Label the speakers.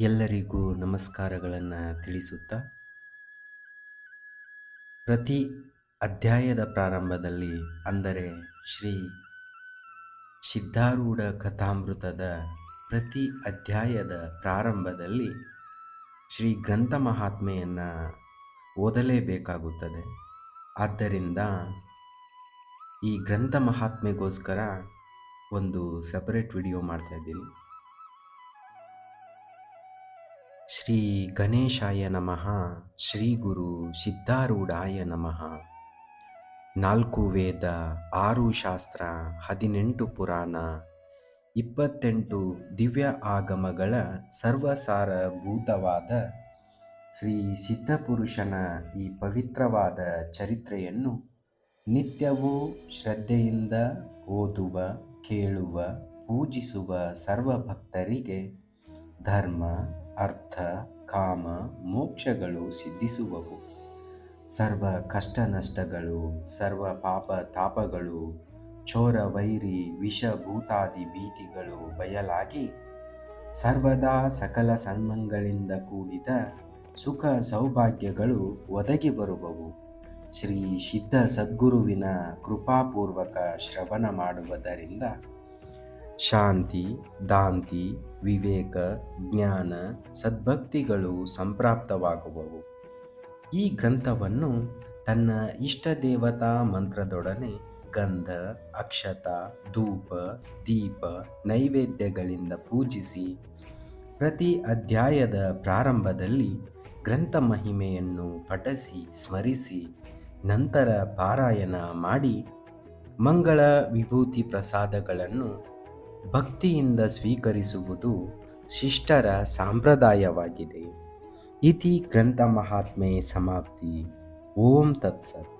Speaker 1: ಎಲ್ಲರಿಗೂ ನಮಸ್ಕಾರಗಳನ್ನು ತಿಳಿಸುತ್ತಾ, ಪ್ರತಿ ಅಧ್ಯಾಯದ ಪ್ರಾರಂಭದಲ್ಲಿ ಅಂದರೆ ಶ್ರೀ ಸಿದ್ಧಾರೂಢ ಕಥಾಮೃತದ ಪ್ರತಿ ಅಧ್ಯಾಯದ ಪ್ರಾರಂಭದಲ್ಲಿ ಶ್ರೀ ಗ್ರಂಥ ಮಹಾತ್ಮೆಯನ್ನು ಓದಲೇಬೇಕಾಗುತ್ತದೆ. ಆದ್ದರಿಂದ ಈ ಗ್ರಂಥ ಮಹಾತ್ಮೆಗೋಸ್ಕರ ಒಂದು ಸಪರೇಟ್ ವಿಡಿಯೋ ಮಾಡ್ತಾ ಶ್ರೀ ಗಣೇಶಾಯ ನಮಃ, ಶ್ರೀ ಗುರು ಸಿದ್ಧಾರೂಢಾಯ ನಮಃ. ನಾಲ್ಕು ವೇದ, ಆರು ಶಾಸ್ತ್ರ, ಹದಿನೆಂಟು ಪುರಾಣ, ಇಪ್ಪತ್ತೆಂಟು ದಿವ್ಯ ಆಗಮಗಳ ಸರ್ವಸಾರಭೂತವಾದ ಶ್ರೀ ಸಿದ್ಧಪುರುಷನ ಈ ಪವಿತ್ರವಾದ ಚರಿತ್ರೆಯನ್ನು ನಿತ್ಯವೂ ಶ್ರದ್ಧೆಯಿಂದ ಓದುವ, ಕೇಳುವ, ಪೂಜಿಸುವ ಸರ್ವ ಭಕ್ತರಿಗೆ ಧರ್ಮ ಅರ್ಥ, ಕಾಮ, ಮೋಕ್ಷಗಳು ಸಿದ್ಧಿಸುವವು. ಸರ್ವ ಕಷ್ಟ ನಷ್ಟಗಳು ಸರ್ವ ಪಾಪ ತಾಪಗಳು, ಚೋರ, ವೈರಿ, ವಿಷ, ಭೂತಾದಿ ಭೀತಿಗಳು ಬಯಲಾಗಿ ಸರ್ವದಾ ಸಕಲ ಸನ್ಮಂಗಳಿಂದ ಕೂಡಿದ ಸುಖ ಸೌಭಾಗ್ಯಗಳು ಒದಗಿ ಬರುವವು. ಶ್ರೀ ಸಿದ್ಧ ಸದ್ಗುರುವಿನ ಕೃಪಾಪೂರ್ವಕ ಶ್ರವಣ ಮಾಡುವುದರಿಂದ ಶಾಂತಿ, ದಾಂತಿ, ವಿವೇಕ, ಜ್ಞಾನ, ಸದ್ಭಕ್ತಿಗಳು ಸಂಪ್ರಾಪ್ತವಾಗುವವು. ಈ ಗ್ರಂಥವನ್ನು ತನ್ನ ಇಷ್ಟ ದೇವತಾ ಮಂತ್ರದೊಡನೆ ಗಂಧ, ಅಕ್ಷತ, ಧೂಪ, ದೀಪ, ನೈವೇದ್ಯಗಳಿಂದ ಪೂಜಿಸಿ ಪ್ರತಿ ಅಧ್ಯಾಯದ ಪ್ರಾರಂಭದಲ್ಲಿ ಗ್ರಂಥ ಮಹಿಮೆಯನ್ನು ಪಠಿಸಿ, ಸ್ಮರಿಸಿ, ನಂತರ ಪಾರಾಯಣ ಮಾಡಿ ಮಂಗಳ ವಿಭೂತಿ ಪ್ರಸಾದಗಳನ್ನು ಭಕ್ತಿಯಿಂದ ಸ್ವೀಕರಿಸುವುದು ಶಿಷ್ಟರ ಸಾಂಪ್ರದಾಯವಾಗಿದೆ. ಇತಿ ಗ್ರಂಥ ಮಹಾತ್ಮೆ ಸಮಾಪ್ತಿ. ಓಂ ತತ್ಸತ್.